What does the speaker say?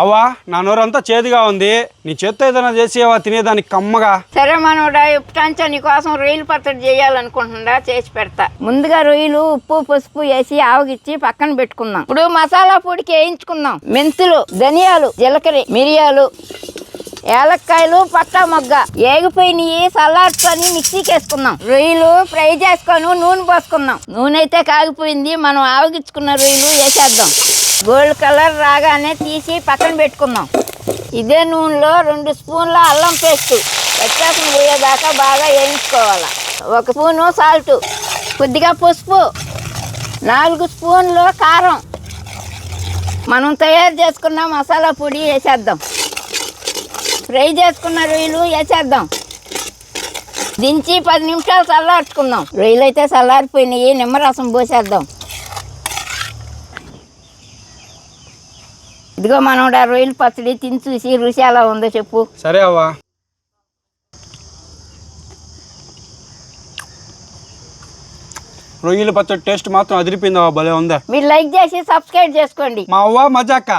అవ్వా నా నోరంతా చేదుగా ఉంది. నీ చేత్తో ఏదైనా చేసేవా తినేదానికి కమ్మగా? సరే మనోడా ఎప్పుడంచా నీకోసం రొయ్యలు పచ్చడి చేయాలనుకుంటున్నా చేసి పెడతా. ముందుగా రొయ్యలు ఉప్పు పసుపు వేసి ఆవగిచ్చి పక్కన పెట్టుకుందాం. ఇప్పుడు మసాలా పొడికి వేయించుకుందాం మెంతులు ధనియాలు జీలకర్ర మిరియాలు ఏలక్కాయలు పట్టా మొగ్గ ఏగిపోయినవి సలాడ్కొని మిక్సీకి వేసుకుందాం. రొయ్యలు ఫ్రై చేసుకొని నూనె పోసుకుందాం. నూనె అయితే కాగిపోయింది మనం ఆవగించుకున్న రొయ్యలు వేసేద్దాం. గోల్డ్ కలర్ రాగానే తీసి పక్కన పెట్టుకుందాం. ఇదే నూనెలో రెండు స్పూన్ల అల్లం పేస్ట్. పచ్చాసన పోయేదాకా బాగా వేయించుకోవాలి. ఒక స్పూను సాల్ట్ కొద్దిగా పసుపు నాలుగు స్పూన్లు కారం. మనం తయారు చేసుకున్న మసాలా పొడి వేసేద్దాం. ఫ్రై చేసుకున్న రొయ్యలు వేసేద్దాం. దించి పది నిమిషాలు చల్లార్చుకుందాం. రొయ్యలు అయితే చల్లారిపోయినాయి నిమ్మరసం పోసేద్దాం. ఇదిగో మనం రొయ్యల పచ్చడి తిని చూసి రుచి ఎలా ఉందో చెప్పు. సరే అవ్వా. రొయ్యల పచ్చడి టేస్ట్ మాత్రం అదిరిపోయింది అవ్వ భలే ఉందా. మీరు లైక్ చేసి సబ్స్క్రైబ్ చేసుకోండి. మా అవ్వ మజాక?